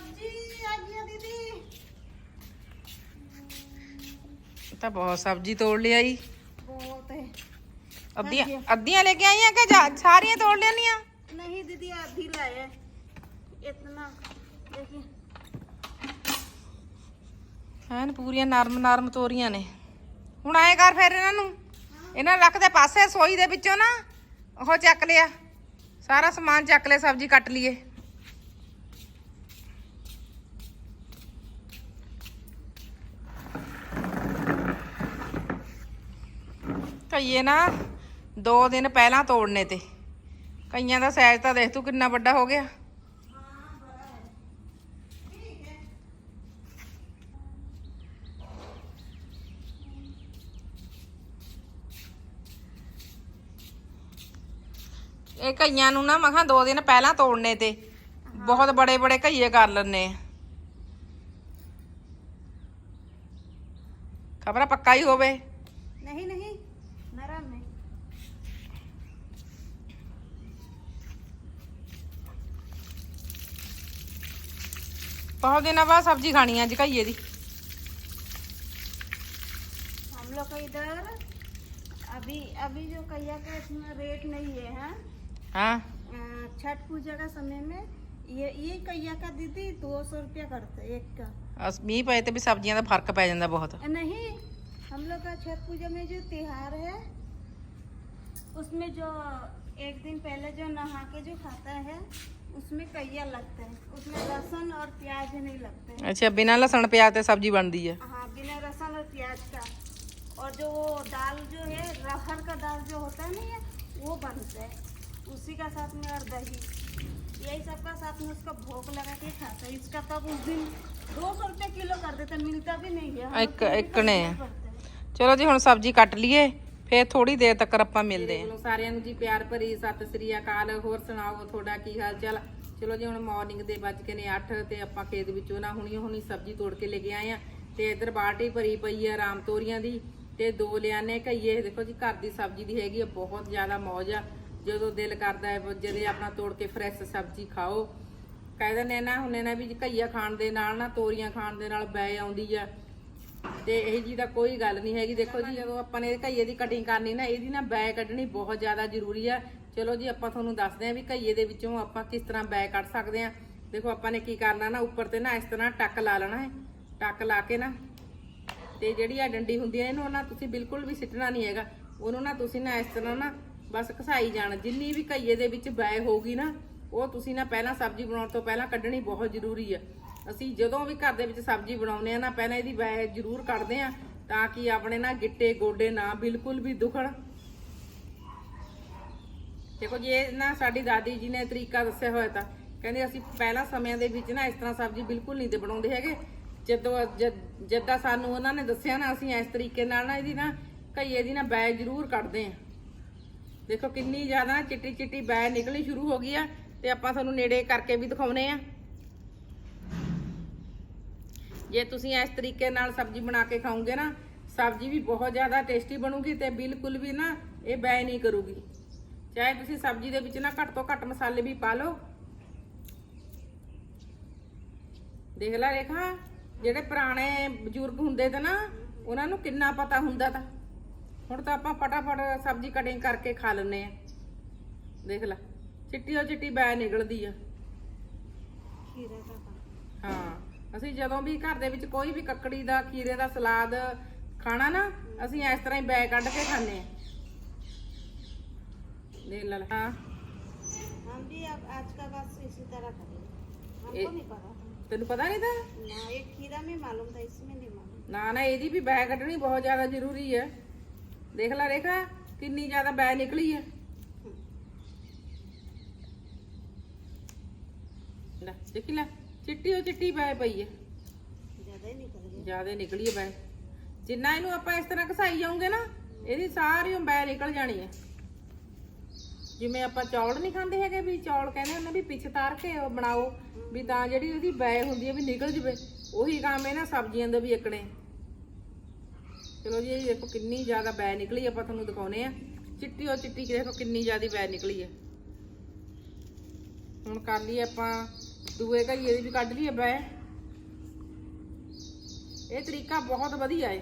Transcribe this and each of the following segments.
सब्जी आ गया दीदी ਤਾਂ ਬਹੁਤ ਸਬਜ਼ੀ ਤੋੜ ਲਿਆਈ बहुत है ਅੱਧੀਆਂ ਅੱਧੀਆਂ ਲੈ ਕੇ ਆਈਆਂ ਕਿ ਜਾ- ਸਾਰੀਆਂ ਤੋੜ ਲੈਣੀਆਂ नहीं दीदी आधी लाए इतना देखिए ਐਨ ਪੂਰੀਆਂ ਨਰਮ ਨਰਮ ਤੋਰੀਆਂ ਨੇ ਹੁਣ ਐਂ ਕਰ ਫਿਰ ਇਹਨਾਂ ਨੂੰ ਇਹਨਾਂ ਨੂੰ ਰੱਖ ਦੇ ਪਾਸੇ ਸੋਈ ਦੇ ਵਿੱਚੋਂ ਨਾ ਉਹ ਚੱਕ ਲਿਆ ਸਾਰਾ ਸਮਾਨ ਚੱਕ ਲਿਆ ਸਬਜ਼ੀ ਕੱਟ ਲਈਏ ਕਈਏ ਨਾ, ਦੋ ਦਿਨ ਪਹਿਲਾਂ ਤੋੜਨੇ ਤੇ। ਕਈਆਂ ਦਾ ਸਾਈਜ਼ ਤਾਂ ਦੇਖ ਤੂੰ ਕਿੰਨਾ ਵੱਡਾ ਹੋ ਗਿਆ। ਇਹ ਕਈਆਂ ਨੂੰ ਨਾ ਮਖਾਂ ਦੋ ਦਿਨ ਪਹਿਲਾਂ ਤੋੜਨੇ ਤੇ। ਬਹੁਤ ਬੜੇ ਬੜੇ ਘਈਏ ਕਰ ਲੈਣੇ ਖਬਰ ਪੱਕਾ ਹੀ ਹੋਵੇ। ਬਹੁਤ ਦਿਨਾਂ ਬਾਅਦ ਸਬਜ਼ੀ ਖਾਣੀ ਅੱਜ ਘਈਏ ਦੀ हम लोग का इधर अभी अभी जो कैया का इसमें रेट नहीं है हाँ ਹਾਂ अ, छठ पूजा का समय में ये ये कैया का दीदी दो सौ रुपया करते हैं, एक का ਅਸ ਮੀਂਹ ਪਏ ਤੇ ਵੀ ਸਬਜ਼ੀਆਂ ਦਾ ਫਰਕ ਪੈ ਜਾਂਦਾ ਬਹੁਤ अ, नहीं हम लोग का छठ पूजा में जो त्योहार है उसमें जो एक दिन पहले जो नहा के जो खाता है उसमें कैया लगता है। उसमें लहसुन और प्याज नहीं लगता है। अच्छा बिना लहसुन प्याज है सब्ज़ी बन दी है। हाँ बिना लहसुन और प्याज का। और जो वो दाल जो है रहर का दाल जो होता है ना वो बनता है। उसी का साथ में और दही। यही सबका साथ में उसका भोग लगा के खाता है। इसका तो तब उस दिन दो सौ रुपये किलो कर देता मिलता भी नहीं है। एक, तो एक चलो जी हम सब्ज़ी कट लिए। ਫੇਰ ਥੋੜੀ ਦੇਰ ਤੱਕ ਆਪਾਂ ਮਿਲਦੇ ਹਾਂ ਸਾਰਿਆਂ ਨੂੰ ਜੀ, ਪਿਆਰ ਭਰੀ ਸਤਿ ਸ੍ਰੀ ਅਕਾਲ। ਹੋਰ ਸੁਣਾਓ, ਤੁਹਾਡਾ ਕੀ ਹਾਲ ਚਾਲ? ਚਲੋ ਜੀ, ਹੁਣ ਮਾਰਨਿੰਗ ਦੇ ਵੱਜ ਕੇ ਨੇ 8 ਤੇ ਆਪਾਂ ਖੇਤ ਵਿੱਚੋਂ ਨਾ ਹੁਣੀ ਹੁਣੀ ਸਬਜ਼ੀ ਤੋੜ ਕੇ ਲੈ ਕੇ ਆਏ ਆ ਤੇ ਇੱਧਰ ਬਾਲਟੀ ਭਰੀ ਪਈ ਆ ਰਾਮ ਤੋਰੀਆਂ ਦੀ ਤੇ ਦੋ ਲਿਆਨੇ ਘਈਏ। ਦੇਖੋ ਜੀ, ਘਰ ਦੀ ਸਬਜ਼ੀ ਦੀ ਹੈਗੀ ਆ, ਬਹੁਤ ਜ਼ਿਆਦਾ ਮੌਜ ਆ। ਜਦੋਂ ਦਿਲ ਕਰਦਾ ਹੈ ਜਦੇ ਆਪਣਾ ਤੋੜ ਕੇ ਫਰੈਸ਼ ਸਬਜ਼ੀ ਖਾਓ। ਕਹਿ ਦਿੰਦੇ ਆ ਨਾ ਹੁੰਨੇ ਨਾ ਵੀ ਘਈਆ ਖਾਣ ਦੇ ਨਾਲ ਨਾ, ਤੋਰੀਆਂ ਖਾਣ ਦੇ ਨਾਲ ਬੈ ਆਉਂਦੀ ਆ। ਤੇ ਇਹ ਜੀ ਦਾ ਕੋਈ ਗੱਲ ਨਹੀਂ ਹੈਗੀ। ਦੇਖੋ ਜੀ, ਜਦੋਂ ਆਪਾਂ ਨੇ ਘਈਏ ਦੀ ਕਟਿੰਗ ਕਰਨੀ ਨਾ, ਇਹਦੀ ਨਾ ਬੈ ਕੱਢਣੀ ਬਹੁਤ ਜ਼ਿਆਦਾ ਜ਼ਰੂਰੀ ਆ। ਚਲੋ ਜੀ, ਆਪਾਂ ਤੁਹਾਨੂੰ ਦੱਸਦੇ ਆ ਵੀ ਘਈਏ ਦੇ ਵਿੱਚੋਂ ਆਪਾਂ ਕਿਸ ਤਰ੍ਹਾਂ ਬੈ ਕੱਢ ਸਕਦੇ ਆ ਦੇਖੋ, ਆਪਾਂ ਨੇ ਕੀ ਕਰਨਾ ਨਾ, ਉੱਪਰ ਤੇ ਨਾ ਇਸ ਤਰ੍ਹਾਂ ਟੱਕ ਲਾ ਲੈਣਾ ਹੈ। ਟੱਕ ਲਾ ਕੇ ਨਾ, ਤੇ ਜਿਹੜੀ ਆ ਡੰਡੀ ਹੁੰਦੀ ਹੈ ਇਹਨੂੰ ਨਾ ਤੁਸੀਂ ਬਿਲਕੁਲ ਵੀ ਸਿੱਟਣਾ ਨਹੀਂ ਹੈਗਾ। ਉਹਨੂੰ ਨਾ ਤੁਸੀਂ ਨਾ ਇਸ ਤਰ੍ਹਾਂ ਨਾ ਬਸ ਘਸਾਈ ਜਾਣਾ। ਜਿੰਨੀ ਵੀ ਘਈਏ ਦੇ ਵਿੱਚ ਬੈ ਹੋਊਗੀ ਨਾ, ਉਹ ਤੁਸੀਂ ਨਾ ਪਹਿਲਾਂ ਸਬਜ਼ੀ ਬਣਾਉਣ ਤੋਂ ਪਹਿਲਾਂ ਕੱਢਣੀ ਬਹੁਤ ਜ਼ਰੂਰੀ ਹੈ ਅਸੀਂ ਜਦੋਂ ਵੀ ਘਰ ਦੇ ਵਿੱਚ ਸਬਜ਼ੀ ਬਣਾਉਂਦੇ ਆ ਨਾ, ਪਹਿਲਾਂ ਇਹਦੀ ਬੈ ਜ਼ਰੂਰ ਕੱਢਦੇ ਆ ਤਾਂ ਕਿ ਆਪਣੇ ਨਾ ਗਿੱਟੇ, ਗੋਡੇ ਨਾ ਬਿਲਕੁਲ ਵੀ ਦੁਖਣ। ਦੇਖੋ ਜੇ ਨਾ ਸਾਡੀ ਦਾਦੀ ਜੀ ਨੇ ਤਰੀਕਾ ਦੱਸਿਆ ਹੋਇਆ ਤਾਂ। ਕਹਿੰਦੇ ਅਸੀਂ ਪਹਿਲਾਂ ਸਮਿਆਂ ਦੇ ਵਿੱਚ ਨਾ ਇਸ ਤਰ੍ਹਾਂ ਸਬਜ਼ੀ ਬਿਲਕੁਲ ਨਹੀਂ ਤੇ ਬਣਾਉਂਦੇ ਹੈਗੇ। ਜਦੋਂ ਜਦ- ਜਿੱਦਾਂ ਸਾਨੂੰ ਉਹਨਾਂ ਨੇ ਦੱਸਿਆ ਨਾ, ਅਸੀਂ ਇਸ ਤਰੀਕੇ ਨਾਲ ਨਾ ਇਹਦੀ ਨਾ ਘਈਏ ਦੀ ਨਾ ਬੈ ਜ਼ਰੂਰ ਕੱਢਦੇ ਆ ਦੇਖੋ ਕਿੰਨੀ ਜ਼ਿਆਦਾ ਚਿੱਟੀ ਚਿੱਟੀ ਬੈ ਨਿਕਲਣੀ ਸ਼ੁਰੂ ਹੋ ਗਈ ਆ ਤੇ ਆਪਾਂ ਤੁਹਾਨੂੰ ਨੇੜੇ ਕਰਕੇ ਵੀ ਦਿਖਾਉਨੇ ਆ ਜੇ ਤੁਸੀਂ ਇਸ ਤਰੀਕੇ ਨਾਲ ਸਬਜ਼ੀ ਬਣਾ ਕੇ ਖਾਓਗੇ ਨਾ ਸਬਜ਼ੀ ਵੀ ਬਹੁਤ ਜ਼ਿਆਦਾ ਟੇਸਟੀ ਬਣੂਗੀ ਤੇ ਬਿਲਕੁਲ ਵੀ ਨਾ ਇਹ ਬੈ ਨਹੀਂ ਕਰੂਗੀ। ਚਾਹੇ ਤੁਸੀਂ ਸਬਜ਼ੀ ਦੇ ਵਿੱਚ ਨਾ ਘੱਟ ਤੋਂ ਘੱਟ ਮਸਾਲੇ ਵੀ ਪਾ ਲਓ। ਦੇਖ ਲੈ ਰੇਖਾ ਜਿਹੜੇ ਪੁਰਾਣੇ ਬਜ਼ੁਰਗ ਹੁੰਦੇ ਤੇ ਨਾ ਉਹਨਾਂ ਨੂੰ ਕਿੰਨਾ ਪਤਾ ਹੁੰਦਾ ਤਾਂ। ਹੁਣ ਤਾਂ ਆਪਾਂ ਫਟਾਫਟ ਸਬਜ਼ੀ ਕਟਿੰਗ ਕਰਕੇ ਖਾ ਲੈਨੇ ਆ ਦੇਖ ਲੈ ਚਿੱਟੀ ਉਹ ਚਿੱਟੀ ਬੈ ਨਿਕਲਦੀ ਆ। ਖੀਰਾ ਤਾਂ। ਹਾਂ। ਅਸੀਂ ਜਦੋਂ ਵੀ ਘਰ ਦੇ ਵਿੱਚ ਕੋਈ ਵੀ ਕੱਕੜੀ ਦਾ ਖੀਰੇ ਦਾ ਸਲਾਦ ਖਾਣਾ ਨਾ ਅਸੀਂ ਇਸ ਤਰ੍ਹਾਂ ਹੀ ਬੈ ਕੱਢ ਕੇ ਖਾਂਦੇ ਆ ਦੇਖ ਲੈ ਹਾਂ हम भी अब आज का बस इसी तरह करेंगे हमको ए- नहीं पता था ਤੈਨੂੰ ਪਤਾ ਨਹੀਂ ਤਾਂ ना एक खीरा में मालूम था इसमें नहीं मालूम ਨਾ ਨਾ ਇਹਦੀ ਵੀ ਬੈ ਕੱਢਣੀ ਬਹੁਤ ਜ਼ਿਆਦਾ ਜ਼ਰੂਰੀ ਹੈ ਦੇਖ ਲੈ ਰੇਖਾ ਕਿੰਨੀ ਜ਼ਿਆਦਾ ਬੈ ਨਿਕਲੀ ਹੈ ਲੈ ਦੇਖੀ ਲੈ ਚਿੱਟੀ ਉਹ ਚਿੱਟੀ ਪੈ ਪਈ ਹੈ ਜ਼ਿਆਦਾ ਹੀ ਨਿਕਲ ਗਿਆ ਜ਼ਿਆਦਾ ਨਿਕਲੀ ਹੈ ਬੈ ਜਿੰਨਾ ਇਹਨੂੰ ਆਪਾਂ ਇਸ ਤਰ੍ਹਾਂ ਘਸਾਈ ਜਾਉਂਗੇ ਨਾ ਇਹਦੀ ਸਾਰੀ ਬੈ ਨਿਕਲ ਜਾਣੀ ਹੈ ਜਿਵੇਂ ਆਪਾਂ ਚੌਲ ਨਹੀਂ ਖਾਂਦੇ ਹੈਗੇ ਵੀ ਚੌਲ ਕਹਿੰਦੇ ਹੁੰਦੇ ਵੀ ਪਿੱਛ ਤਾਰ ਕੇ ਬਣਾਓ ਵੀ ਤਾਂ ਜਿਹੜੀ ਉਹਦੀ ਬੈ ਹੁੰਦੀ ਹੈ ਵੀ ਨਿਕਲ ਜਵੇ ਉਹੀ ਕੰਮ ਹੈ ਨਾ ਸਬਜ਼ੀਆਂ ਦਾ ਵੀ ਇਕਣੇ। ਚਲੋ ਜੀ ਇਹ ਦੇਖੋ ਕਿੰਨੀ ਜ਼ਿਆਦਾ ਬੈ ਨਿਕਲੀ ਆਪਾਂ ਤੁਹਾਨੂੰ ਦਿਖਾਉਨੇ ਆ। ਚਿੱਟੀ ਉਹ ਚਿੱਟੀ ਦੇਖੋ ਕਿੰਨੀ ਜ਼ਿਆਦਾ ਬੈ ਨਿਕਲੀ ਹੈ ਹੁਣ ਕਰ ਲਈ ਆਪਾਂ ਦੂਏ ਘਈਏ ਦੀ ਵੀ ਕੱਢ ਲਈ ਬੈ। ਇਹ ਤਰੀਕਾ ਬਹੁਤ ਵਧੀਆ ਹੈ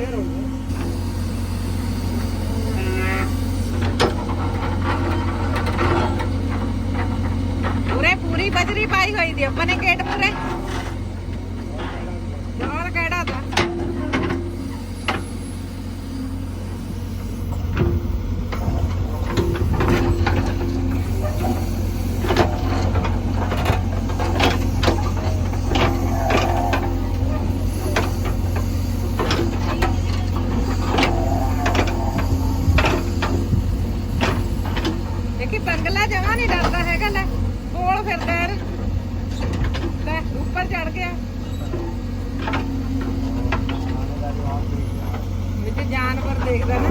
Pero, de Granada.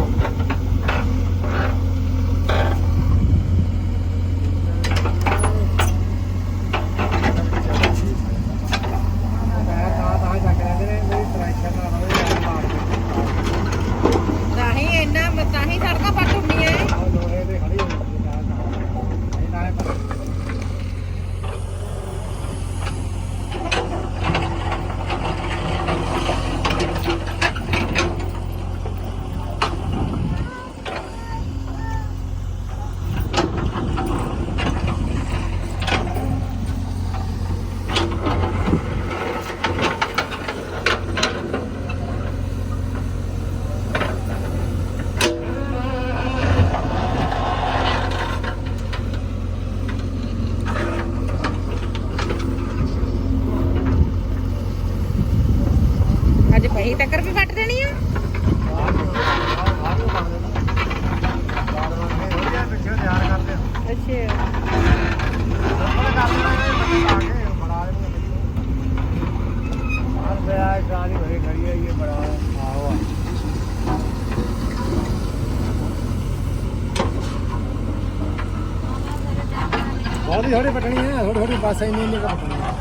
ਬਹੁਤੀ ਥੋੜੀ ਪਟਣੀ ਹੈ ਥੋੜੀ ਥੋੜੀ ਬਸ ਇੰਨੀ ਇੰਨੀ ਪਟਣੀ ਹੈ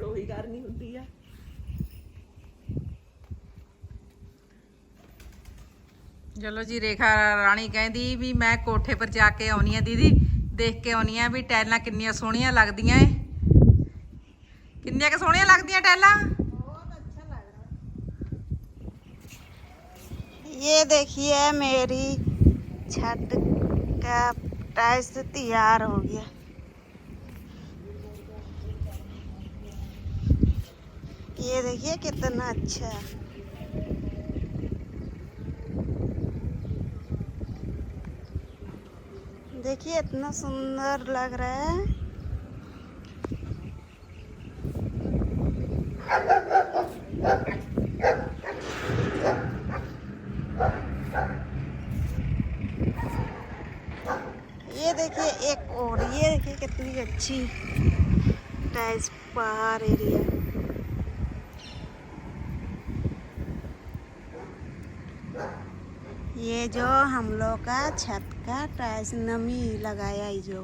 ਰੋਹੀ ਕਰਨੀ ਹੁੰਦੀ ਆ ਚਲੋ ਜੀ ਰੇਖਾ ਰਾਣੀ ਕਹਿੰਦੀ ਵੀ ਮੈਂ ਕੋਠੇ ਪਰ ਜਾ ਕੇ ਆਉਣੀ ਆ ਦੀਦੀ ਦੇਖ ਕੇ ਆਉਣੀ ਆ ਵੀ ਟੈਲਾਂ ਕਿੰਨੀਆਂ ਸੋਹਣੀਆਂ ਲੱਗਦੀਆਂ ਏ ਕਿੰਨੀਆਂ ਕਿ ਸੋਹਣੀਆਂ ਲੱਗਦੀਆਂ ਟੈਲਾਂ ये देखिए मेरी छत का टाइल्स तैयार हो गया ये देखिए कितना अच्छा है देखिए, इतना सुंदर लग रहा है। ये देखिए, एक और, ये देखिए कितनी अच्छी टाइल्स पहाड़ एरिया। ये जो हम लोग का छत का टाइल्स नमी लगाया है जो